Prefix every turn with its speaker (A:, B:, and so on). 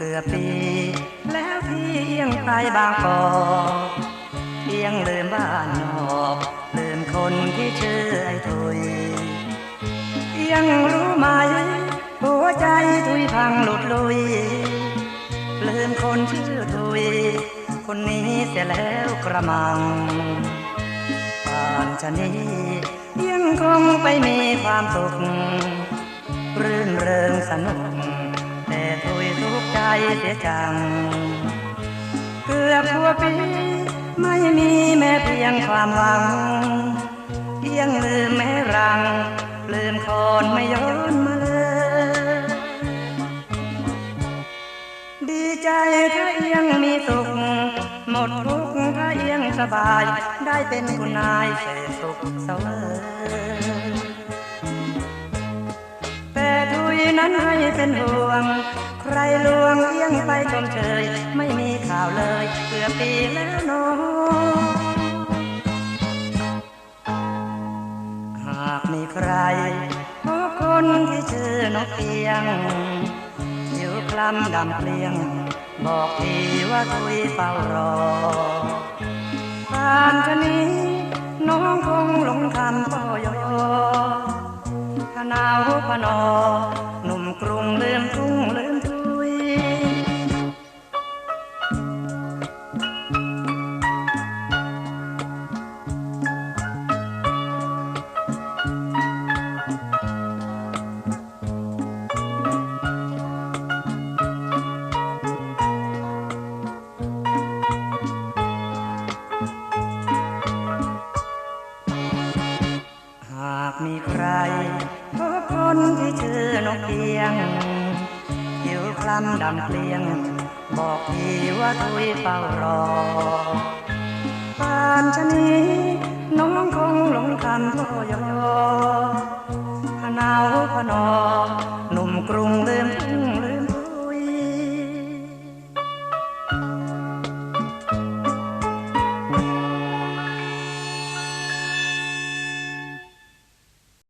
A: รบปี แล้วที่ยังไปบางกอกเพียงลืมบ้านนอกลืมคนที่ชื่อไอ้ทุยยังรู้ไหม หัวใจทุยพังหลุดลุย ลืมคนชื่อทุย คนนี้เสียแล้วกระมังป่านชะนี้ยังคงไปมีความสุขรื่นเริงสนุก ทุกใจเสียจัง เกือบทั่วปีไม่มีแม้เพียงความหวังยังลืมแม่รัง ลืมคนไม่ย้อนมาเลย ดีใจถ้ายังมีสุข หมดทุกข์ถ้ายังสบาย ได้เป็นคุณนายเสพสุขเสวยแต่ทุยนั้นให้เป็นห่วง ใครลวงเอียงไปชมเชย ไม่มีข่าวเลยเกือบปีแล้วน้องหากมีใครพบคนที่ชื่อนกเอียงอยู่คลำดำเปลี่ยง บอกทีว่าทุยเฝ้ารอผ่านชะนี้ น้องคงหลงคำพ่อยอพนาวพนอหนุ่มกรุงลืม มีใครพบคนที่ชื่อนกเอียงหิวคล้ำดำเปลี่ยง บอกทีว่าทุยเฝ้ารอป่านชะนี้น้องคงหลงคำพ่อยอพนาวพนอหนุ่มกรุงเลืม